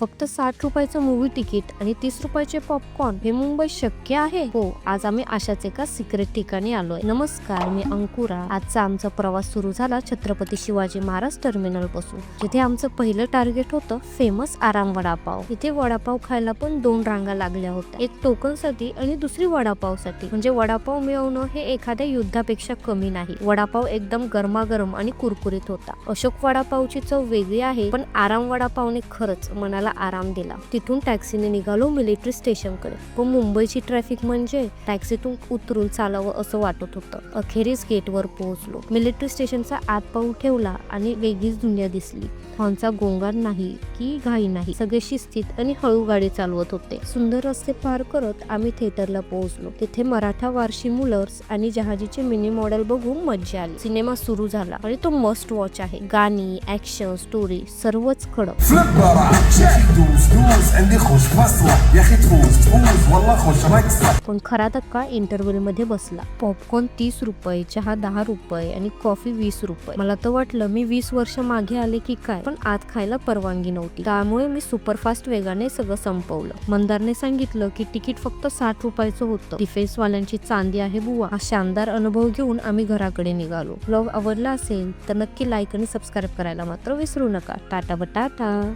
फक्त साठ रुपयाचं मूवी तिकीट आणि तीस रुपयाचे पॉपकॉर्न हे मुंबई शक्य आहे? हो आज आम्ही अशाच एका सिक्रेट ठिकाणी आलोय. नमस्कार मी अंकुरा. आजचा आमचा प्रवास सुरू झाला छत्रपती शिवाजी महाराज टर्मिनलपासून. जिथे आमचं पहिलं टार्गेट होतं फेमस आराम वडापाव. इथे वडापाव खायला पण दोन रांगा लागल्या होत्या. एक टोकनसाठी आणि दुसरी वडापावसाठी म्हणजे वडापाव मिळवणं हे एखाद्या युद्धापेक्षा कमी नाही. वडापाव एकदम गरमागरम आणि कुरकुरीत होता. अशोक वडापावची चव वेगळी आहे पण आराम वडापावने खरंच मनाला आराम दिला. तिथून टॅक्सीने निघालो मिलिटरी स्टेशनकडे. पण मुंबईची ट्रॅफिक म्हणजे टॅक्सीतून उतरून चालावं असं वाटत होतं. अखेरीस गेटवर पोहोचलो. मिलिटरी स्टेशनचा आत पाऊल ठेवला आणि वेगळीच दुनिया दिसली. हॉर्नचा गोंगार नाही की घाई नाही. सगळे शिस्तीत आणि हळू गाडी चालवत होते. सुंदर रस्ते पार करत आम्ही थिएटरला पोहोचलो. तिथे मराठा वारशी मुलर्स आणि जहाजीचे मिनी मॉडेल बघून मज्जा आली. सिनेमा सुरू झाला आणि तो मस्ट वॉच आहे. गाणी ऍक्शन स्टोरी सर्वच कडक. पण खरा धक्का इंटरव्हलमध्ये बसला. पॉपकॉर्न तीस रुपये चहा दहा रुपये आणि कॉफी वीस रुपये. मला तर वाटलं मी वीस वर्ष मागे आले की काय? पण आत खायला परवानगी नव्हती. त्यामुळे मी सुपरफास्ट वेगाने सगळं संपवलं. मंदारने सांगितलं की तिकीट फक्त साठ रुपयाचं होतं. डिफेन्स वाल्यांची चांदी आहे बुवा. हा शानदार अनुभव घेऊन आम्ही घराकडे निघालो. ब्लॉग आवडला असेल तर नक्की लाईक आणि सबस्क्राईब करायला मात्र विसरू नका. टाटा ब टाटा.